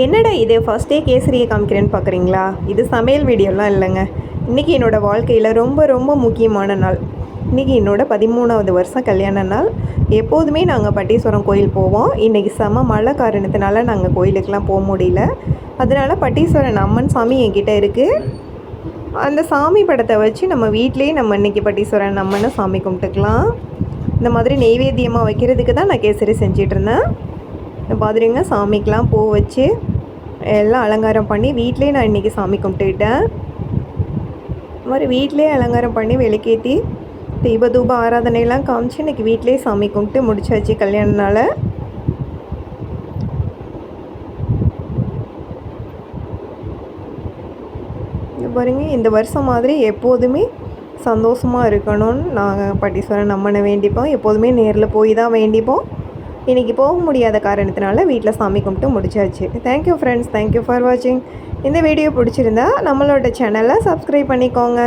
என்னடா இது? ஃபஸ்ட்டே கேசரியை காமிக்கிறேன்னு பார்க்குறீங்களா இது சமையல் வீடியோலாம் இல்லைங்க. இன்றைக்கி என்னோடய வாழ்க்கையில் ரொம்ப ரொம்ப முக்கியமான நாள். இன்றைக்கி என்னோடய பதிமூணாவது வருஷம் கல்யாண நாள். எப்போதுமே நாங்கள் பட்டீஸ்வரம் கோயில் போவோம். இன்றைக்கி செம மழை காரணத்தினால நாங்கள் கோயிலுக்கெலாம் போக முடியல. அதனால் பட்டீஸ்வரன் அம்மன் சாமி என்கிட்ட இருக்குது அந்த சாமி படத்தை வச்சு நம்ம வீட்டிலேயே நம்ம இன்றைக்கி பட்டீஸ்வரன் அம்மனை சாமி கும்பிட்டுக்கலாம். இந்த மாதிரி நெய்வேத்தியமாக வைக்கிறதுக்கு தான் நான் கேசரி செஞ்சிட்ருந்தேன் பார்த்துருங்க சாமிக்கெலாம் பூ வச்சு எல்லாம் அலங்காரம் பண்ணி வீட்லேயே நான் இன்றைக்கி சாமி கும்பிட்டுக்கிட்டேன். இது மாதிரி வீட்டிலேயே அலங்காரம் பண்ணி விளக்கேற்றி தீப தூப ஆராதனையெல்லாம் காமிச்சு இன்றைக்கி வீட்லேயே சாமி கும்பிட்டு முடிச்சாச்சு கல்யாணனால். பாருங்க இந்த வருஷம் மாதிரி எப்போதுமே சந்தோஷமாக இருக்கணும்னு நாங்கள் பட்டீஸ்வரன் நம்மனை வேண்டிப்போம். எப்போதுமே நேரில் போய் தான் வேண்டிப்போம். இன்றைக்கி போக முடியாத காரணத்தினால வீட்டில் சாமி கும்பிட்டு முடிச்சாச்சு. தேங்க்யூ ஃப்ரெண்ட்ஸ் தேங்க்யூ ஃபார் வாட்சிங் இந்த வீடியோ பிடிச்சிருந்தா நம்மளோட சேனலை சப்ஸ்கிரைப் பண்ணிக்கோங்க.